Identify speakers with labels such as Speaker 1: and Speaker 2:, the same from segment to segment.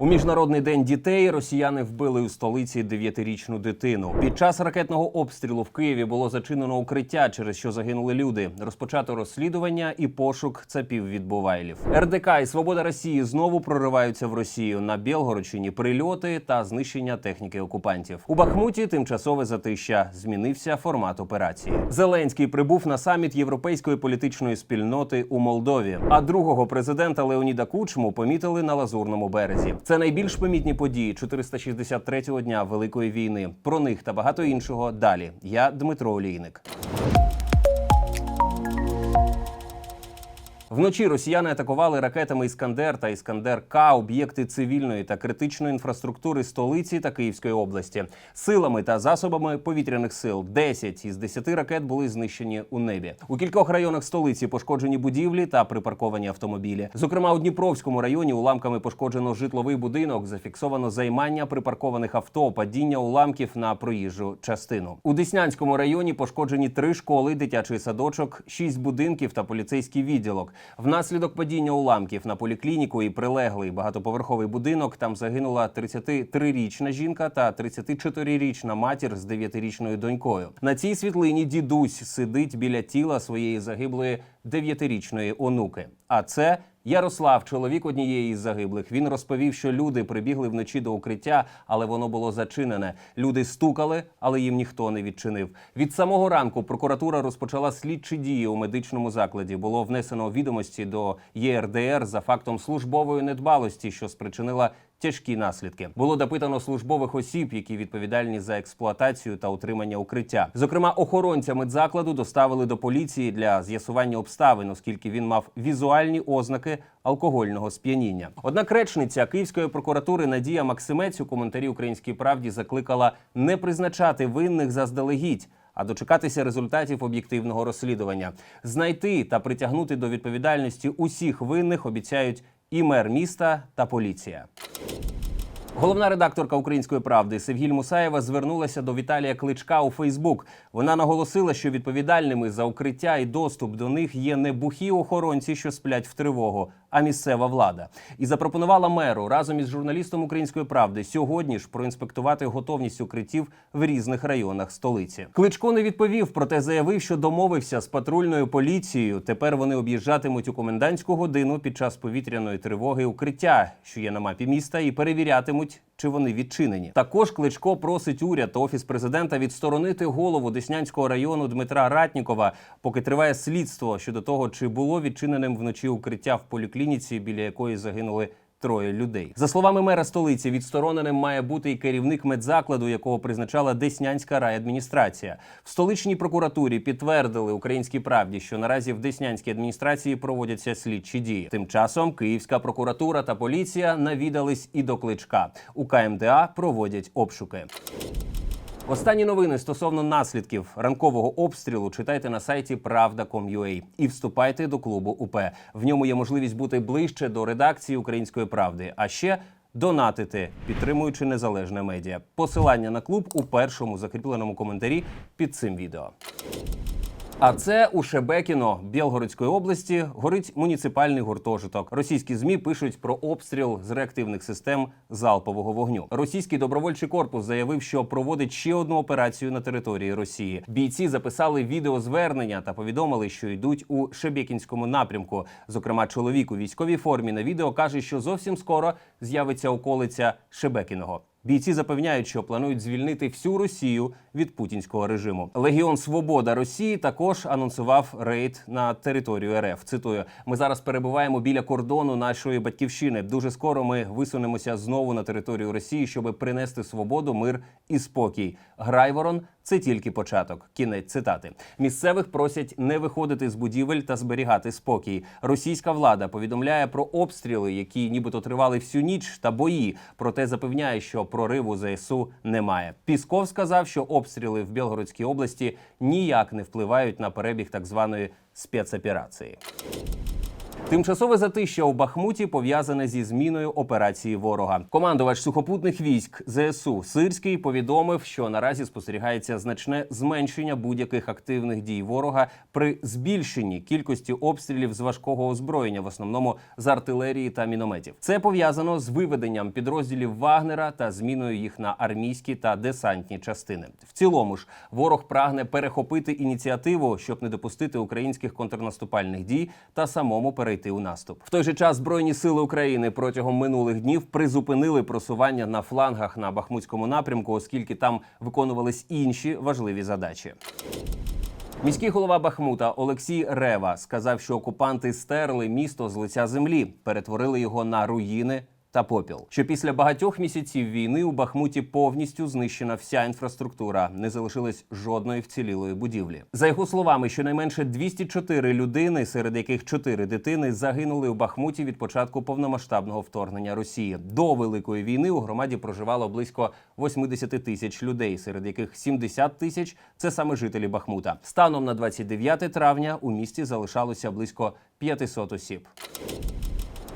Speaker 1: У міжнародний день дітей росіяни вбили у столиці дев'ятирічну дитину. Під час ракетного обстрілу в Києві було зачинено укриття, через що загинули люди. Розпочато розслідування і пошук цапів відбувайлів. РДК і Свобода Росії знову прориваються в Росію на Білгородщині. Прильоти та знищення техніки окупантів. У Бахмуті тимчасове затища. Змінився формат операції. Зеленський прибув на саміт європейської політичної спільноти у Молдові. А другого президента Леоніда Кучму помітили на лазурному березі. Це найбільш помітні події 463-го дня Великої війни. Про них та багато іншого далі. Я Дмитро Олійник. Вночі росіяни атакували ракетами Іскандер та Іскандер К об'єкти цивільної та критичної інфраструктури столиці та Київської області. Силами та засобами повітряних сил 10 із 10 ракет були знищені у небі. У кількох районах столиці пошкоджені будівлі та припарковані автомобілі. Зокрема, у Дніпровському районі уламками пошкоджено житловий будинок. Зафіксовано займання припаркованих авто, падіння уламків на проїжджу частину. У Деснянському районі пошкоджені три школи, дитячий садочок, шість будинків та поліцейський відділок. Внаслідок падіння уламків на поліклініку і прилеглий багатоповерховий будинок там загинула 33-річна жінка та 34-річна матір з 9-річною донькою. На цій світлині дідусь сидить біля тіла своєї загиблої 9-річної онуки. А це Ярослав, чоловік однієї із загиблих. Він розповів, що люди прибігли вночі до укриття, але воно було зачинене. Люди стукали, але їм ніхто не відчинив. Від самого ранку прокуратура розпочала слідчі дії у медичному закладі. Було внесено відомості до ЄРДР за фактом службової недбалості, що спричинила тяжкі наслідки. Було допитано службових осіб, які відповідальні за експлуатацію та утримання укриття. Зокрема, охоронця медзакладу доставили до поліції для з'ясування обставин, оскільки він мав візуальні ознаки алкогольного сп'яніння. Однак речниця Київської прокуратури Надія Максимець у коментарі Українській правді закликала не призначати винних заздалегідь. А дочекатися результатів об'єктивного розслідування, знайти та притягнути до відповідальності усіх винних обіцяють і мер міста та поліція. Головна редакторка Української правди Севгіль Мусаєва звернулася до Віталія Кличка у Фейсбук. Вона наголосила, що відповідальними за укриття і доступ до них є не бухі охоронці, що сплять в тривогу, а місцева влада. І запропонувала меру разом із журналістом Української правди сьогодні ж проінспектувати готовність укриттів в різних районах столиці. Кличко не відповів, проте заявив, що домовився з патрульною поліцією. Тепер вони об'їжджатимуть у комендантську годину під час повітряної тривоги укриття, що є на мапі міста, і перевірятимуть. Чи вони відчинені? Також Кличко просить уряд та офіс президента відсторонити голову Деснянського району Дмитра Ратнікова, поки триває слідство щодо того, чи було відчиненим вночі укриття в поліклініці, біля якої загинули троє людей. За словами мера столиці, відстороненим має бути і керівник медзакладу, якого призначала Деснянська райадміністрація. В столичній прокуратурі підтвердили українській правді, що наразі в Деснянській адміністрації проводяться слідчі дії. Тим часом Київська прокуратура та поліція навідались і до кличка. У КМДА проводять обшуки. Останні новини стосовно наслідків ранкового обстрілу читайте на сайті Правда.com.ua і вступайте до клубу УП. В ньому є можливість бути ближче до редакції Української правди. А ще донатити, підтримуючи незалежне медіа. Посилання на клуб у першому закріпленому коментарі під цим відео. А це у Шебекіно Білгородської області горить муніципальний гуртожиток. Російські змі пишуть про обстріл з реактивних систем залпового вогню. Російський добровольчий корпус заявив, що проводить ще одну операцію на території Росії. Бійці записали відеозвернення та повідомили, що йдуть у Шебекінському напрямку. Зокрема, чоловік у військовій формі на відео каже, що зовсім скоро з'явиться околиця Шебекіного. Бійці запевняють, що планують звільнити всю Росію від путінського режиму. Легіон Свобода Росії також анонсував рейд на територію РФ. Цитую: ми зараз перебуваємо біля кордону нашої батьківщини. Дуже скоро ми висунемося знову на територію Росії, щоб принести свободу, мир і спокій. Грайворон це тільки початок. Кінець цитати. Місцевих просять не виходити з будівель та зберігати спокій. Російська влада повідомляє про обстріли, які нібито тривали всю ніч, та бої. Проте запевняє, що прориву ЗСУ немає. Пісков сказав, що обстріли в Білгородській області ніяк не впливають на перебіг так званої спецоперації. Тимчасове затища у Бахмуті пов'язане зі зміною операції ворога. Командувач сухопутних військ ЗСУ Сирський повідомив, що наразі спостерігається значне зменшення будь-яких активних дій ворога при збільшенні кількості обстрілів з важкого озброєння, в основному з артилерії та мінометів. Це пов'язано з виведенням підрозділів Вагнера та зміною їх на армійські та десантні частини. В цілому ж ворог прагне перехопити ініціативу, щоб не допустити українських контрнаступальних дій та самому перейти у наступ. В той же час збройні сили України протягом минулих днів призупинили просування на флангах на Бахмутському напрямку, оскільки там виконувались інші важливі задачі. Міський голова Бахмута Олексій Рева сказав, що окупанти стерли місто з лиця землі, перетворили його на руїни. Та попіл, що після багатьох місяців війни у Бахмуті повністю знищена вся інфраструктура, не залишилось жодної вцілілої будівлі. За його словами, щонайменше 204 людини, серед яких 4 дитини, загинули у Бахмуті від початку повномасштабного вторгнення Росії. До великої війни у громаді проживало близько 80 тисяч людей, серед яких 70 тисяч це саме жителі Бахмута. Станом на 29 травня у місті залишалося близько 500 осіб.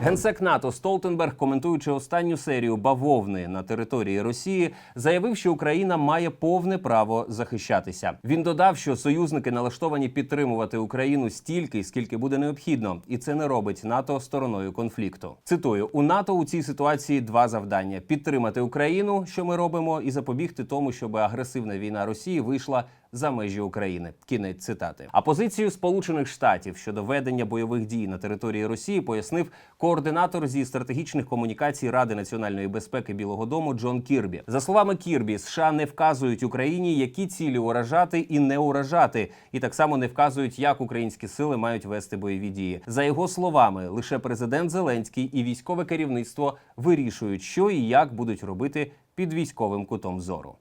Speaker 1: Генсек НАТО Столтенберг, коментуючи останню серію бавовни на території Росії, заявив, що Україна має повне право захищатися. Він додав, що союзники налаштовані підтримувати Україну стільки, скільки буде необхідно, і це не робить НАТО стороною конфлікту. Цитую: у НАТО у цій ситуації два завдання: підтримати Україну, що ми робимо, і запобігти тому, щоб агресивна війна Росії вийшла за межі України. Кінець цитати. А позицію Сполучених Штатів щодо ведення бойових дій на території Росії пояснив координатор зі стратегічних комунікацій Ради національної безпеки Білого Дому Джон Кірбі. За словами Кірбі, США не вказують Україні, які цілі уражати і не уражати, і так само не вказують, як українські сили мають вести бойові дії. За його словами, лише президент Зеленський і військове керівництво вирішують, що і як будуть робити під військовим кутом зору.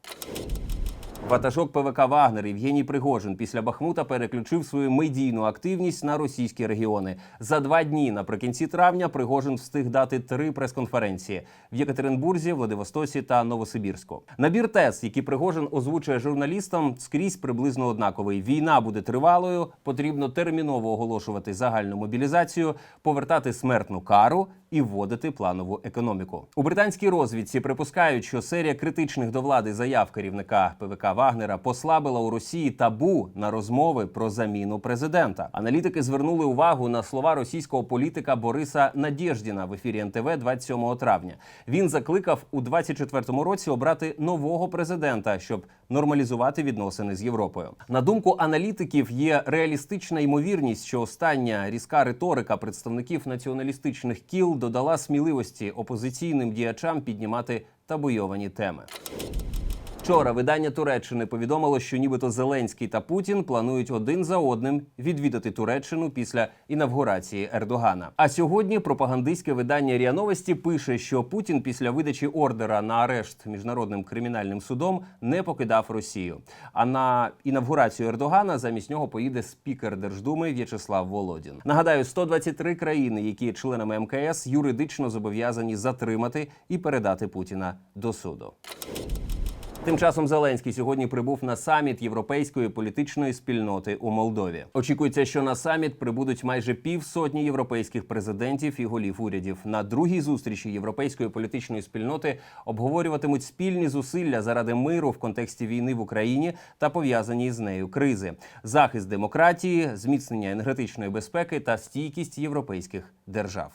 Speaker 1: Ватажок ПВК Вагнер Євгеній Пригожин після Бахмута переключив свою медійну активність на російські регіони. За два дні наприкінці травня Пригожин встиг дати три прес-конференції в Єкатеринбурзі, Владивостоці та Новосибірську. Набір тез, які Пригожин озвучує журналістам, скрізь приблизно однаковий. Війна буде тривалою, потрібно терміново оголошувати загальну мобілізацію, повертати смертну кару і вводити планову економіку. У британській розвідці припускають, що серія критичних до влади заяв керівника ПВК Вагнера послабила у Росії табу на розмови про заміну президента. Аналітики звернули увагу на слова російського політика Бориса Надєждіна в ефірі НТВ 27 травня. Він закликав у 24-му році обрати нового президента, щоб нормалізувати відносини з Європою. На думку аналітиків, є реалістична ймовірність, що остання різка риторика представників націоналістичних кіл додала сміливості опозиційним діячам піднімати табуйовані теми. Вчора видання Туреччини повідомило, що нібито Зеленський та Путін планують один за одним відвідати Туреччину після інавгурації Ердогана. А сьогодні пропагандистське видання РІА Новості пише, що Путін після видачі ордера на арешт міжнародним кримінальним судом не покидав Росію. А на інавгурацію Ердогана замість нього поїде спікер Держдуми В'ячеслав Володін. Нагадаю, 123 країни, які членами МКС, юридично зобов'язані затримати і передати Путіна до суду. Тим часом Зеленський сьогодні прибув на саміт європейської політичної спільноти у Молдові. Очікується, що на саміт прибудуть майже півсотні європейських президентів і голів урядів. На другій зустрічі європейської політичної спільноти обговорюватимуть спільні зусилля заради миру в контексті війни в Україні та пов'язані з нею кризи, захист демократії, зміцнення енергетичної безпеки та стійкість європейських держав.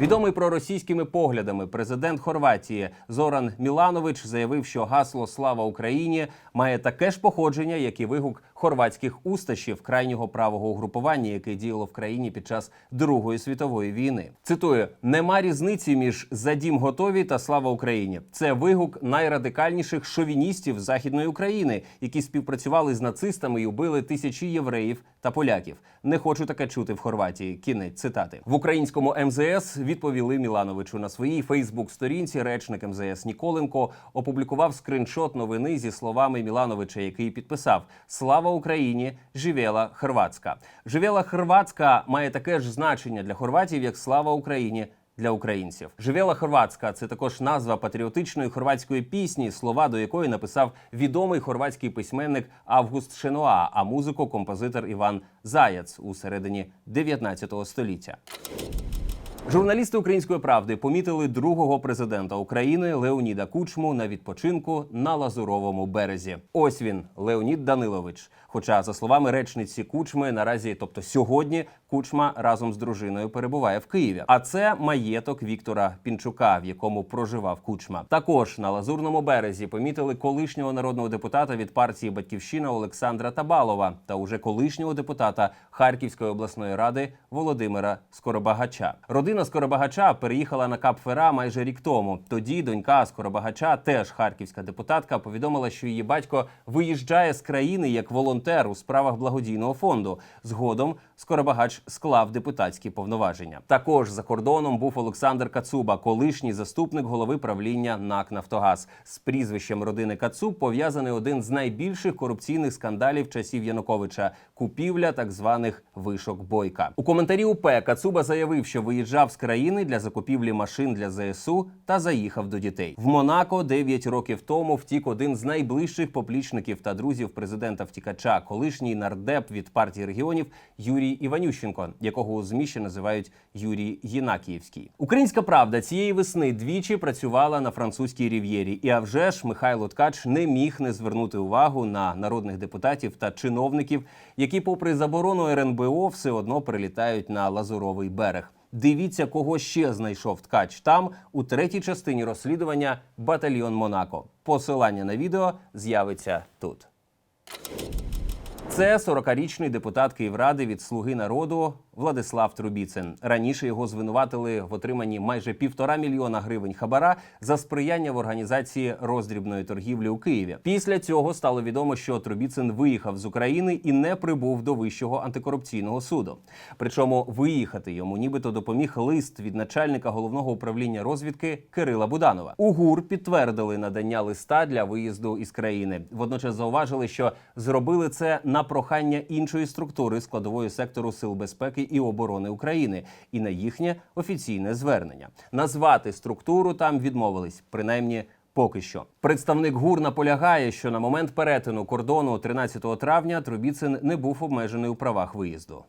Speaker 1: Відомий проросійськими поглядами президент Хорватії Зоран Міланович заявив, що гасло Слава Україні має таке ж походження, як і вигук хорватських усташів крайнього правого угрупування, яке діяло в країні під час Другої світової війни. Цитую: нема різниці між «За дім готові та слава Україні. Це вигук найрадикальніших шовіністів західної України, які співпрацювали з нацистами і убили тисячі євреїв та поляків. Не хочу таке чути в Хорватії. Кінець цитати в українському МЗС відповіли Мілановичу на своїй Фейсбук-сторінці. Речник МЗС Ніколенко опублікував скриншот новини зі словами Мілановича, який підписав Слава Україні! Живела Хорватська. Живела Хорватська має таке ж значення для хорватів, як слава Україні для українців. Живела хорватська це також назва патріотичної хорватської пісні, слова до якої написав відомий хорватський письменник Август Шенуа, а музику композитор Іван Заяц у середині 19 століття. Журналісти української правди помітили другого президента України Леоніда Кучму на відпочинку на Лазуровому березі. Ось він, Леонід Данилович. Хоча, за словами речниці Кучми, наразі, тобто сьогодні, Кучма разом з дружиною перебуває в Києві. А це маєток Віктора Пінчука, в якому проживав Кучма. Також на Лазурному березі помітили колишнього народного депутата від партії Батьківщина Олександра Табалова та уже колишнього депутата Харківської обласної ради Володимира Скоробагача. Родина Скоробагача переїхала на Капфера майже рік тому. Тоді донька Скоробагача, теж харківська депутатка, повідомила, що її батько виїжджає з країни як волонтер у справах благодійного фонду. Згодом Скоробагач склав депутатські повноваження. Також за кордоном був Олександр Кацуба, колишній заступник голови правління НАК Нафтогаз. З прізвищем родини Кацуб пов'язаний один з найбільших корупційних скандалів часів Януковича купівля так званих вишок бойка. У коментарі УП Кацуба заявив, що виїжджав з країни для закупівлі машин для ЗСУ та заїхав до дітей. В Монако 9 років тому втік один з найближчих поплічників та друзів президента втікача, колишній нардеп від партії регіонів Юрій Іванющенко, якого у ЗМІ ще називають Юрій Єнакіївський. Українська правда цієї весни двічі працювала на французькій рів'єрі, і а вже ж Михайло Ткач не міг не звернути увагу на народних депутатів та чиновників, які, попри заборону РНБО, все одно прилітають на Лазуровий берег. Дивіться, кого ще знайшов ткач там у третій частині розслідування Батальйон Монако. Посилання на відео з'явиться тут. Це 40-річний депутат Київради від Слуги народу Владислав Трубіцин. Раніше його звинуватили в отриманні майже півтора мільйона гривень хабара за сприяння в організації роздрібної торгівлі у Києві. Після цього стало відомо, що Трубіцин виїхав з України і не прибув до вищого антикорупційного суду. Причому виїхати йому нібито допоміг лист від начальника головного управління розвідки Кирила Буданова. У ГУР підтвердили надання листа для виїзду із країни. Водночас зауважили, що зробили це на прохання іншої структури складової сектору сил безпеки і оборони України і на їхнє офіційне звернення. Назвати структуру там відмовились, принаймні. Поки що представник ГУР наполягає, що на момент перетину кордону 13 травня Трубіцин не був обмежений у правах виїзду.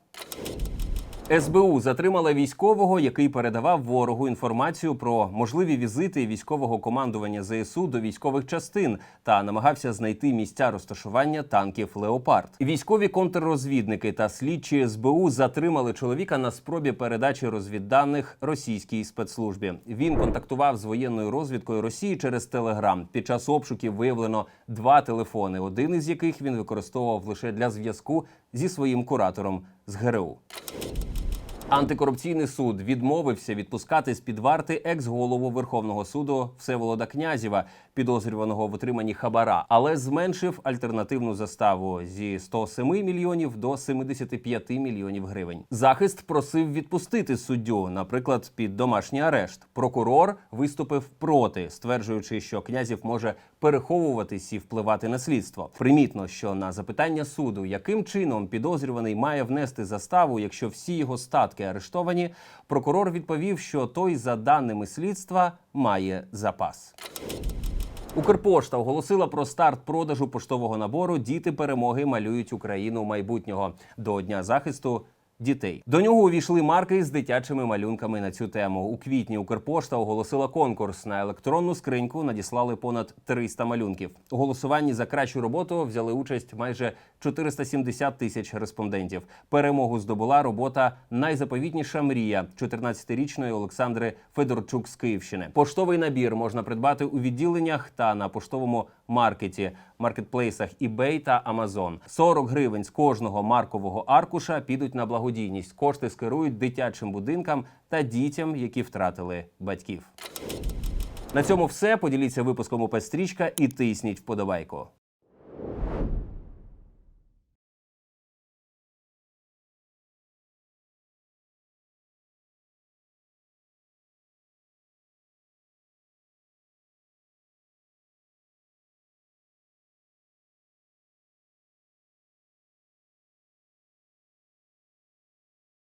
Speaker 1: СБУ затримала військового, який передавав ворогу інформацію про можливі візити військового командування ЗСУ до військових частин та намагався знайти місця розташування танків Леопард. Військові контррозвідники та слідчі СБУ затримали чоловіка на спробі передачі розвідданих російській спецслужбі. Він контактував з воєнною розвідкою Росії через Телеграм. Під час обшуків виявлено два телефони, один із яких він використовував лише для зв'язку зі своїм куратором з ГРУ. Антикорупційний суд відмовився відпускати з під варти екс-голову Верховного суду Всеволода Князєва, підозрюваного в отриманні хабара, але зменшив альтернативну заставу зі 107 мільйонів до 75 мільйонів гривень. Захист просив відпустити суддю, наприклад, під домашній арешт. Прокурор виступив проти, стверджуючи, що князів може переховуватись і впливати на слідство. Примітно, що на запитання суду, яким чином підозрюваний має внести заставу, якщо всі його статки арештовані, прокурор відповів, що той, за даними слідства, має запас. Укрпошта оголосила про старт продажу поштового набору Діти перемоги малюють Україну майбутнього до Дня захисту. Дітей до нього увійшли марки з дитячими малюнками на цю тему. У квітні Укрпошта оголосила конкурс на електронну скриньку. Надіслали понад 300 малюнків. У голосуванні за кращу роботу взяли участь майже 470 тисяч респондентів. Перемогу здобула робота Найзаповітніша мрія 14-річної Олександри Федорчук з Київщини. Поштовий набір можна придбати у відділеннях та на поштовому маркеті, маркетплейсах eBay та Amazon. 40 гривень з кожного маркового аркуша підуть на благодійність. Кошти скерують дитячим будинкам та дітям, які втратили батьків. На цьому все. Поділіться випуском у Пестрічка і тисніть вподобайку.